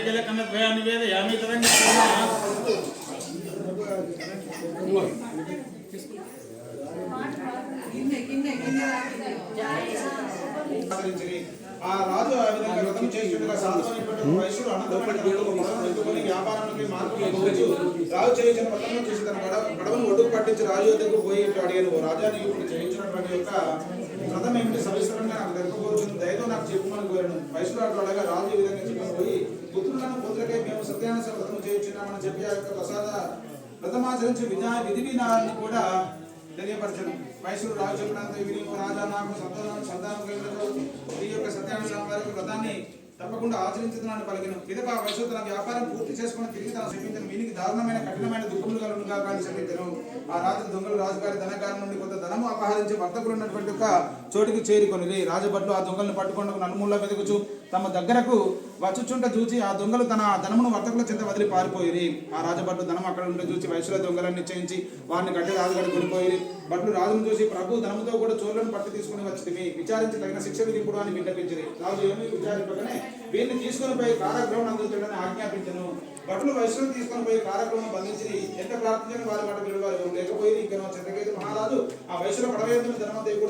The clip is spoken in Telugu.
के लिए कमेंट రాజు చేయించిన పట్టణం చేసి తన గడవను ఒడ్డుకు పట్టించి రాజు దగ్గరకు పోయి అడిగాను. రాజా నీవు ఇప్పుడు చేయించినటువంటి యొక్క రథం ఏమిటి? సవిస్తరంగా నాకు దొరకబోతుంది దయతో నాకు చెప్పుమని కోరాను. వయసులో అట్లా రాజు యొక్క ప్రసాద వ్రతమాచరించి విధా విధి విధానాన్ని కూడా తెలియపరచను మైసూరు రాజు చెప్పినంత విని రాజా నాకు సంతానం సంతానం కలిగినచో ఈ యొక్క సత్యానుసారం వారి వ్రతాన్ని తప్పకుండా ఆచరించుతున్నాను పలికిన. పిదప వయసు తన వ్యాపారం పూర్తి చేసుకుని తిరిగి తన చూపించిన వీనికి దారుణమైన కఠినమైన దుఃఖములు కలుగునుగా కానీ శపించను ఆ రాత్రి దొంగలు రాజుగారి ధనకారం నుండి కొంత ధనము అపహరించి వర్తకులు ఉన్నటువంటి ఒక చోటికి చేరుకొని రాజభట్లు ఆ దొంగలను పట్టుకొని నలుమూల వెతుకుచు. తమ దగ్గరకు వచ్చుచుంట చూచి ఆ దొంగలు తన ధనమును వర్తకుల చెంత వదిలి పారిపోయి ఆ రాజభట్లు ధనం అక్కడ ఉండి చూసి వయసులో దొంగలను నిశ్చయించి వారిని గడ్డి రాజుగారు కొనిపోయి భట్లు రాజును చూసి ప్రభు ధనముతో కూడా చోళ్ళను పట్టు తీసుకుని వచ్చింది. విచారించి తగిన శిక్ష విధింపుడు అని విన్నపించింది. రాజు ఏమి విచారింపకనే వీరిని తీసుకొని పోయి కారాగ్రహం అందుతుండని ఆజ్ఞాపించను. భటులు వైశ్యులను తీసుకొని పోయి కారాగ్రహం బంధించి ఎంత ప్రార్థించిన వారి మాట విలువారు లేకపోయి ఇంకా చెంతకైతే మహారాజు ఆ వయసులో పడవేందుకు ధనమంతా